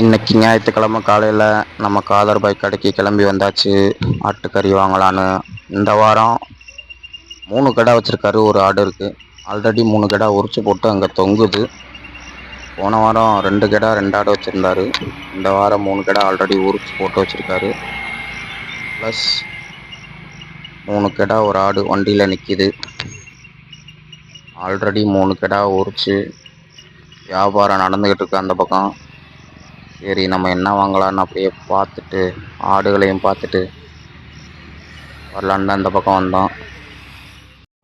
இன்னைக்கு ஞாயிற்றுக்கிழமை காலையில் நம்ம காதர் பைக் கடைக்கு கிளம்பி வந்தாச்சு. ஆட்டுக்கறி வாங்கலான்னு. இந்த வாரம் மூணு கடை வச்சுருக்காரு ஒரு ஆடு இருக்குது ஆல்ரெடி மூணு கடை உரிச்சு போட்டு அங்கே தொங்குது. போன வாரம் ரெண்டு கடை ரெண்டு ஆடு வச்சுருந்தாரு. இந்த வாரம் மூணு கடை ஆல்ரெடி உரிச்சு போட்டு வச்சுருக்காரு. ப்ளஸ் மூணு கடை ஒரு ஆடு வண்டியில் நிற்கிது ஆல்ரெடி மூணு கடை உரிச்சு வியாபாரம் நடந்துக்கிட்டு இருக்கு அந்த பக்கம். சரி நம்ம என்ன வாங்கலாம்னு அப்படியே பார்த்துட்டு ஆடுகளையும் பார்த்துட்டு வரலான்னு தான் இந்த பக்கம் வந்தோம்.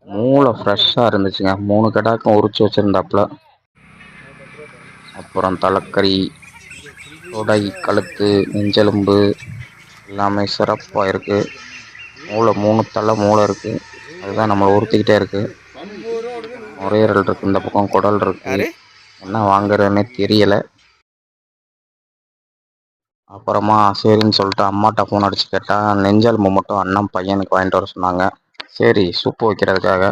மூளை ஃப்ரெஷ்ஷாக இருந்துச்சுங்க. மூணு கடாக்கும் உரிச்சு வச்சுருந்தாப்புல. அப்புறம் தலைக்கறி தொடை கழுத்து நெஞ்செலும்பு எல்லாமே சிறப்பாக இருக்குது மூளை மூணு தலை மூளை இருக்குது அதுதான் நம்மளை உறுத்திக்கிட்டே இருக்குது நுரையீரல் இருக்குது இந்த பக்கம் குடல் இருக்குது என்ன வாங்குறதுன்னே தெரியலை. அப்புறமா சரின்னு சொல்லிட்டு அம்மாட்ட ஃபோன் அடிச்சு கேட்டால் நெஞ்செலும்பு மட்டும் அண்ணன் பையனுக்கு வாங்கிட்டு வர சொன்னாங்க. சரி சூப்பு வைக்கிறதுக்காக.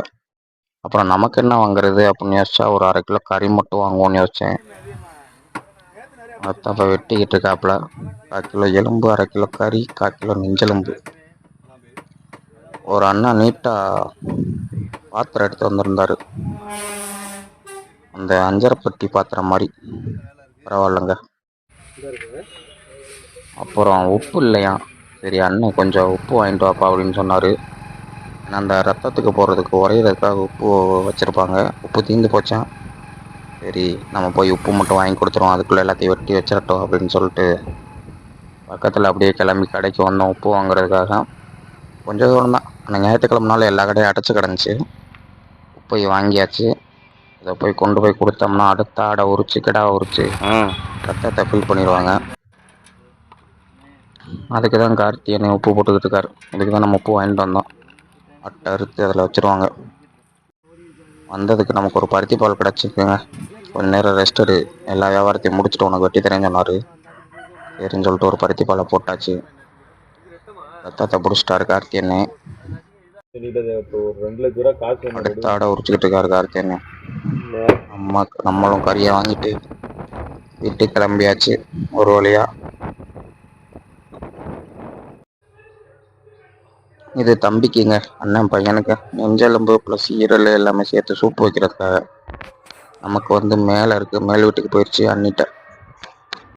அப்புறம் நமக்கு என்ன வாங்குறது அப்படின்னு யோசிச்சா ஒரு அரை கிலோ கறி மட்டும் வாங்குவோன்னு யோசித்தேன் அதுதான் இப்போ வெட்டிக்கிட்டு இருக்காப்புல. கால் கிலோ எலும்பு அரை கிலோ கறி கால் கிலோ நெஞ்செலும்பு. ஒரு அண்ணா நீட்டாக பாத்திரம் எடுத்து வந்திருந்தாரு. அந்த அஞ்சரைப்பட்டி பாத்திரம் மாதிரி. பரவாயில்லைங்க. அப்புறம் உப்பு இல்லையா? சரி அண்ணன் கொஞ்சம் உப்பு வாங்கிட்டு வாப்பா அப்படின்னு சொன்னார். ஏன்னா அந்த ரத்தத்துக்கு போடுறதுக்கு உரையிறதுக்காக உப்பு வச்சுருப்பாங்க. உப்பு தீர்ந்து போச்சான் சரி நம்ம போய் உப்பு மட்டும் வாங்கி கொடுத்துருவோம். அதுக்குள்ளே எல்லாத்தையும் வெட்டி வச்சிடட்டும் அப்படின்னு சொல்லிட்டு பக்கத்தில் அப்படியே கிளம்பி கடைக்கு வந்தோம் உப்பு வாங்குறதுக்காக. கொஞ்சம் தூரம் தான். ஆனால் ஞாயிற்றுக்கிழமனால எல்லா கடையும் அடைச்சி கிடந்துச்சு. உப்பை வாங்கியாச்சு. இதை போய் கொண்டு போய் கொடுத்தோம்னா அடுத்த ஆடை உரிச்சு கிடா உரிச்சு ரத்தத்தை ஃபில் பண்ணிடுவாங்க. அதுக்கு தான் கார்த்தியனை உப்பு போட்டுக்கிட்டு இருக்காரு அதுக்கு தான் நம்ம உப்பு வாங்கிட்டு வந்தோம். அட்டை அறுத்து அதில் வச்சுருவாங்க. வந்ததுக்கு நமக்கு ஒரு பருத்தி பால் கிடச்சிருக்குங்க. கொஞ்ச நேரம் ரெஸ்ட் எடு. எல்லா வியாபாரத்தையும் முடிச்சுட்டு உனக்கு வெட்டி தரேன்னு சொன்னார். சரின்னு சொல்லிட்டு ஒரு பருத்தி பாலை போட்டாச்சு. ரத்தத்தை பிடிச்சிட்டாரு கார்த்தியனை இப்போ ஒரு ரெண்டு அடுத்த ஆடை உரிச்சுக்கிட்டு இருக்காரு கார்த்தியனை நம்ம நம்மளும் கறியை வாங்கிட்டு வீட்டுக்கு கிளம்பியாச்சு. ஒரு வழியாக இது தம்பிக்குங்க அண்ணன் பையனுக்கு. நெஞ்செலும்பு ப்ளஸ் ஈரல் எல்லாமே சேர்த்து சூப்பு வைக்கிறதுக்காக. நமக்கு வந்து மேலே இருக்குது மேல் வீட்டுக்கு போயிடுச்சு அண்ணிட்ட.